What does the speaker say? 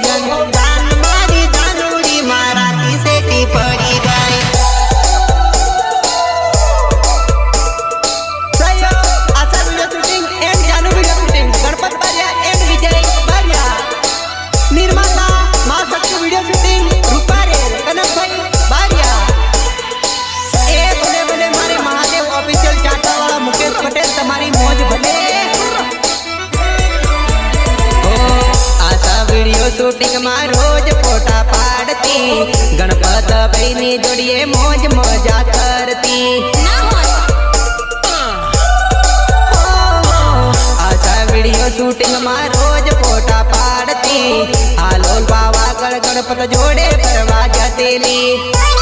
জানি વિડિયો શૂટિંગમાં રોજ ફોટા પાડતી. ગણપત ભાઈની જોડીએ મોજ મજા કરતી. આશા વિડિયો શૂટિંગમાં રોજ ફોટા પાડતી. હાલોલ પાવાગઢ ગણપત જોડે ફરવા જતેલી